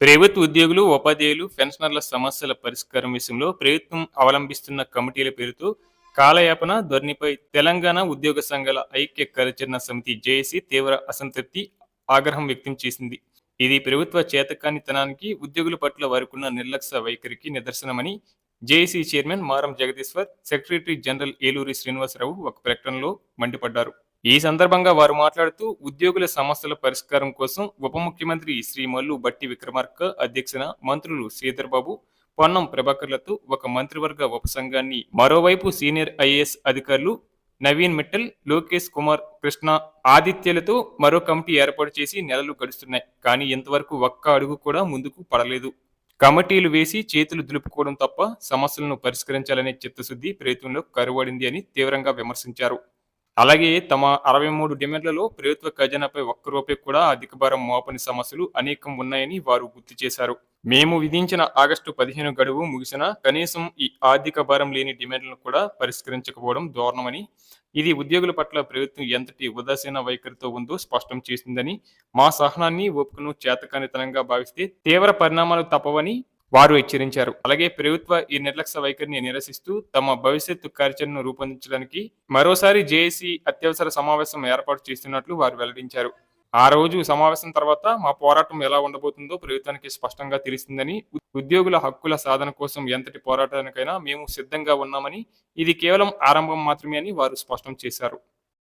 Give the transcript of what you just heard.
ప్రభుత్వ ఉద్యోగులు ఉపాధ్యాయులు పెన్షనర్ల సమస్యల పరిష్కారం విషయంలో ప్రభుత్వం అవలంబిస్తున్న కమిటీల పేరుతో కాలయాపన ధోరణిపై తెలంగాణ ఉద్యోగ సంఘాల ఐక్య కార్యాచరణ సమితి జేఏసీ తీవ్ర అసంతృప్తి ఆగ్రహం వ్యక్తం చేసింది. ఇది ప్రభుత్వ చేతకానితనానికి ఉద్యోగుల పట్ల వారికున్న నిర్లక్ష్య వైఖరికి నిదర్శనమని JAC chairman Maram Jagadeeshwar secretary general Eluri Srinivasarao ఒక ప్రకటనలో మండిపడ్డారు. ఈ సందర్భంగా వారు మాట్లాడుతూ ఉద్యోగుల సమస్యల పరిష్కారం కోసం ఉప ముఖ్యమంత్రి శ్రీ మల్లు బట్టి విక్రమార్క అధ్యక్షన మంత్రులు శ్రీధర్ బాబు పొన్నం ప్రభాకర్లతో ఒక మంత్రివర్గ ఉపసంఘాన్ని మరోవైపు సీనియర్ ఐఏఎస్ అధికారులు నవీన్ మిట్టల్ లోకేష్ కుమార్ కృష్ణ ఆదిత్యలతో మరో కమిటీ ఏర్పాటు చేసి నెలలు గడుస్తున్నాయి. కానీ ఇంతవరకు ఒక్క అడుగు కూడా ముందుకు పడలేదు. కమిటీలు వేసి చేతులు దులుపుకోవడం తప్ప సమస్యలను పరిష్కరించాలనే చిత్తశుద్ధి ప్రయత్నంలో కరువడింది అని తీవ్రంగా విమర్శించారు. అలాగే తమ అరవై మూడు డిమాండ్లలో ప్రభుత్వ ఖజానాపై ఒక్క రూపాయి కూడా అధిక భారం మోపని సమస్యలు అనేకం ఉన్నాయని వారు గుర్తు చేశారు. మేము విధించిన ఆగస్టు పదిహేను గడువు ముగిసిన కనీసం ఈ ఆర్థిక భారం లేని డిమాండ్లను కూడా పరిష్కరించకపోవడం దారుణమని ఇది ఉద్యోగుల పట్ల ప్రభుత్వం ఎంతటి ఉదాసీన వైఖరితో ఉందో స్పష్టం చేసిందని మా సహనాన్ని ఓపికను చేతకానితనంగా భావిస్తే తీవ్ర పరిణామాలు తప్పవని వారు హెచ్చరించారు. అలాగే ప్రభుత్వ ఈ నిర్లక్ష్య వైఖరిని నిరసిస్తూ తమ భవిష్యత్తు కార్యాచరణను రూపొందించడానికి మరోసారి జేఏసీ అత్యవసర సమావేశం ఏర్పాటు చేస్తున్నట్లు వారు వెల్లడించారు. ఆ రోజు సమావేశం తర్వాత మా పోరాటం ఎలా ఉండబోతుందో ప్రభుత్వానికి స్పష్టంగా తెలిసిందని ఉద్యోగుల హక్కుల సాధన కోసం ఎంతటి పోరాటానికైనా మేము సిద్ధంగా ఉన్నామని ఇది కేవలం ఆరంభం మాత్రమే అని వారు స్పష్టం చేశారు.